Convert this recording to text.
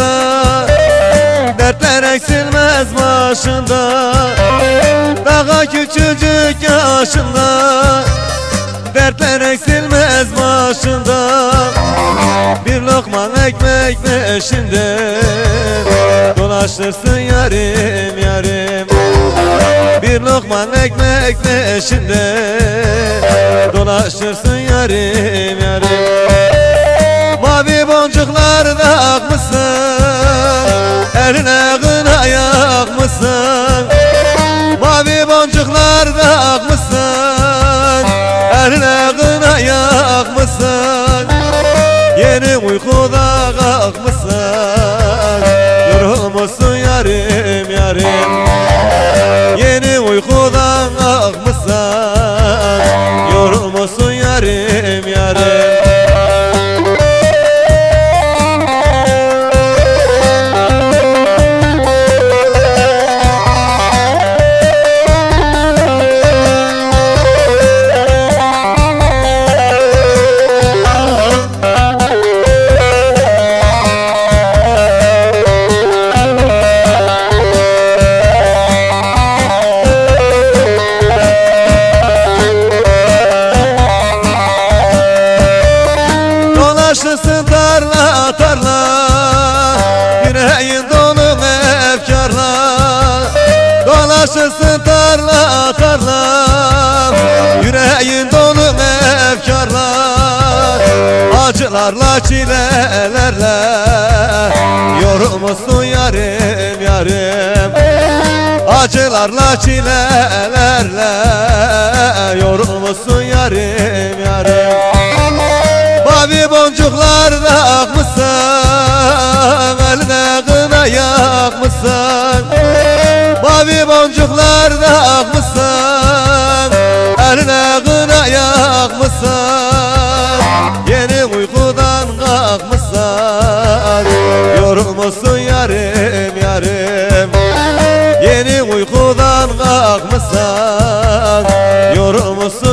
yaşında Dertler eksilmez başında. Daha küçücük yaşında Dertler eksilmez başında. Bir lokma ekmek peşinde Dolaştırsın yarim yarim. Bir lokma ekmek peşinde Dolaştırsın yarim yarim. Mavi boncuklar takmışsın Mavi boncuklar takmışsın Eline kına yakmışsın. Yeni uykuda kalkmışsın Yorulmuşsun yarim yarim. Yeni uykudan kalkmışsın Yorulmuşsun yarim tarla tarla Yüreğin dolu efkarla Dolaşırsın tarla tarla Yüreğin dolu efkarla Acılarla çilelerle Yorulmuşsun yarim yarim. Acılarla çilelerle Yorulmuşsun yarim yarim uzak mısın? Eline kına yak mısın? Mavi boncuklar tak mısın? Eline kına yak mısın? Yeni uykudan kalk mısın? Yorulmuşsun yarim yarim Yeni uykudan kalk mısın? Yorulmuşsun